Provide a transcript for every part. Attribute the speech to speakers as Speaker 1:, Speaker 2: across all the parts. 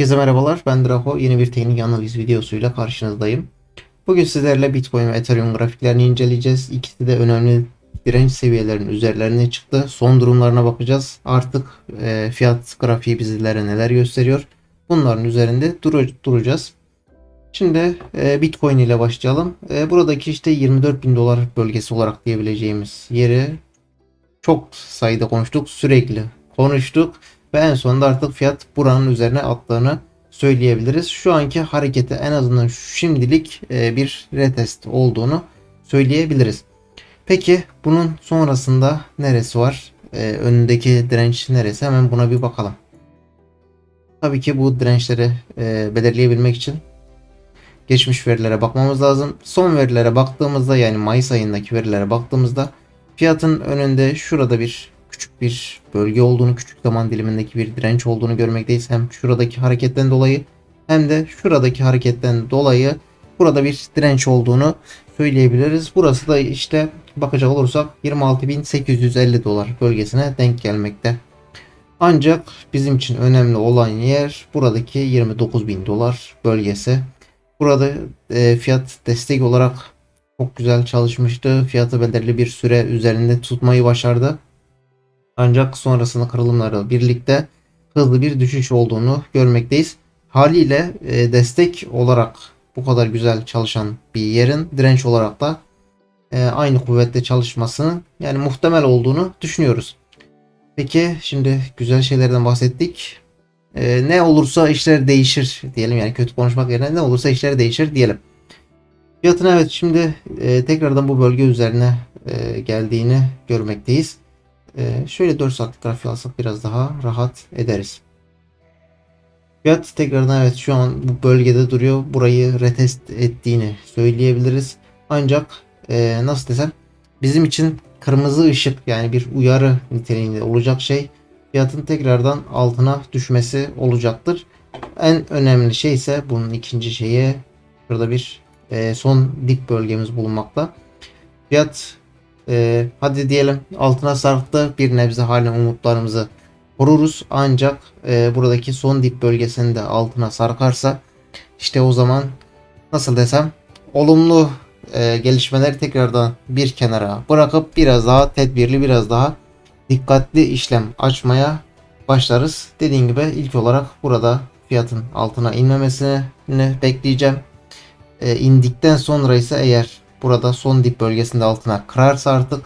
Speaker 1: Herkese merhabalar. Ben Draho. Yeni bir teknik analiz videosuyla karşınızdayım. Bugün sizlerle Bitcoin ve Ethereum grafiklerini inceleyeceğiz. İkisi de önemli direnç seviyelerinin üzerlerine çıktı. Son durumlarına bakacağız. Artık e, fiyat grafiği bizlere neler gösteriyor. Bunların üzerinde dur- duracağız. Şimdi e, Bitcoin ile başlayalım. E, buradaki işte 24 bin dolar bölgesi olarak diyebileceğimiz yeri çok sayıda konuştuk. Sürekli konuştuk. Ve en sonunda artık fiyat buranın üzerine attığını söyleyebiliriz. Şu anki harekete en azından şimdilik e, bir retest olduğunu söyleyebiliriz. Peki bunun sonrasında neresi var? E, önündeki direnç neresi? Hemen buna bir bakalım. Tabii ki bu dirençleri e, belirleyebilmek için geçmiş verilere bakmamız lazım. Son verilere baktığımızda yani Mayıs ayındaki verilere baktığımızda fiyatın önünde şurada bir küçük bir bölge olduğunu, küçük zaman dilimindeki bir direnç olduğunu görmekteyiz. Hem şuradaki hareketten dolayı hem de şuradaki hareketten dolayı burada bir direnç olduğunu söyleyebiliriz. Burası da işte bakacak olursak 26.850 dolar bölgesine denk gelmekte. Ancak bizim için önemli olan yer buradaki 29.000 dolar bölgesi. Burada e, fiyat destek olarak çok güzel çalışmıştı. Fiyatı belirli bir süre üzerinde tutmayı başardı. Ancak sonrasında kırılımlarla birlikte hızlı bir düşüş olduğunu görmekteyiz. Haliyle e, destek olarak bu kadar güzel çalışan bir yerin direnç olarak da e, aynı kuvvette çalışmasının yani muhtemel olduğunu düşünüyoruz. Peki şimdi güzel şeylerden bahsettik. E, ne olursa işler değişir diyelim yani kötü konuşmak yerine ne olursa işler değişir diyelim. Fiyatın evet şimdi e, tekrardan bu bölge üzerine e, geldiğini görmekteyiz. E, şöyle 4 saatlik grafiği alsak biraz daha rahat ederiz. Fiyat tekrardan evet şu an bu bölgede duruyor. Burayı retest ettiğini söyleyebiliriz. Ancak e, nasıl desem bizim için kırmızı ışık yani bir uyarı niteliğinde olacak şey fiyatın tekrardan altına düşmesi olacaktır. En önemli şey ise bunun ikinci şeyi şurada bir e, son dip bölgemiz bulunmakta. Fiyat e, hadi diyelim altına sarktı bir nebze halen umutlarımızı koruruz. Ancak e, buradaki son dip bölgesinde altına sarkarsa işte o zaman nasıl desem olumlu e, gelişmeleri tekrardan bir kenara bırakıp biraz daha tedbirli biraz daha dikkatli işlem açmaya başlarız. Dediğim gibi ilk olarak burada fiyatın altına inmemesini bekleyeceğim. E, indikten sonra ise eğer burada son dip bölgesinde altına kırarsa artık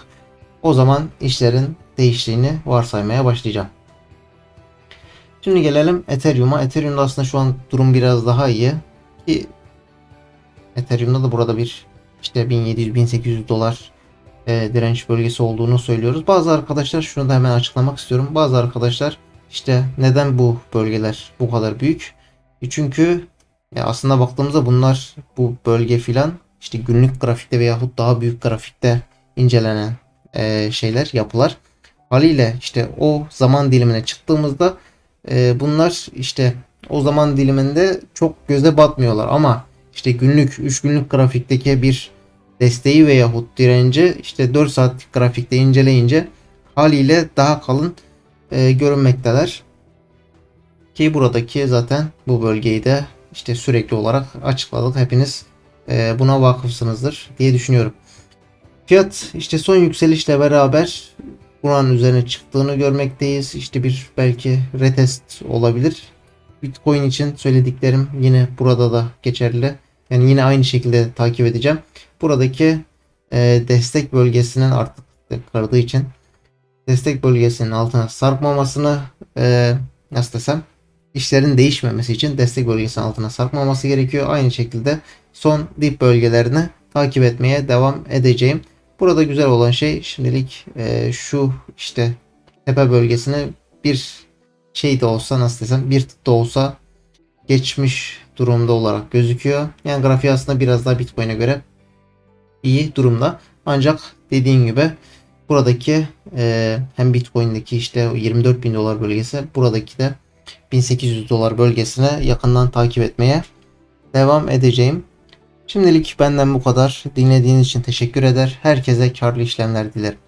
Speaker 1: o zaman işlerin değiştiğini varsaymaya başlayacağım. Şimdi gelelim Ethereum'a. Ethereum'da aslında şu an durum biraz daha iyi. Ki Ethereum'da da burada bir işte 1700-1800 dolar e, direnç bölgesi olduğunu söylüyoruz. Bazı arkadaşlar şunu da hemen açıklamak istiyorum. Bazı arkadaşlar işte neden bu bölgeler bu kadar büyük? E çünkü ya aslında baktığımızda bunlar bu bölge filan işte günlük grafikte veyahut daha büyük grafikte incelenen e, şeyler, yapılar. Haliyle işte o zaman dilimine çıktığımızda e, bunlar işte o zaman diliminde çok göze batmıyorlar ama işte günlük 3 günlük grafikteki bir desteği veyahut direnci işte 4 saatlik grafikte inceleyince haliyle daha kalın e, görünmekteler. Ki buradaki zaten bu bölgeyi de işte sürekli olarak açıkladık. Hepiniz buna vakıfsınızdır diye düşünüyorum. Fiyat işte son yükselişle beraber buranın üzerine çıktığını görmekteyiz. İşte bir belki retest olabilir. Bitcoin için söylediklerim yine burada da geçerli. Yani yine aynı şekilde takip edeceğim. Buradaki e, destek bölgesinin artık kırdığı için destek bölgesinin altına sarkmamasını e, nasıl desem işlerin değişmemesi için destek bölgesinin altına sarkmaması gerekiyor. Aynı şekilde son dip bölgelerini takip etmeye devam edeceğim. Burada güzel olan şey şimdilik e, şu işte tepe bölgesini bir şey de olsa nasıl desem bir tık da olsa geçmiş durumda olarak gözüküyor. Yani grafiği aslında biraz daha Bitcoin'e göre iyi durumda. Ancak dediğim gibi buradaki e, hem Bitcoin'deki işte 24 bin dolar bölgesi buradaki de 1800 dolar bölgesine yakından takip etmeye devam edeceğim. Şimdilik benden bu kadar. Dinlediğiniz için teşekkür eder. Herkese karlı işlemler dilerim.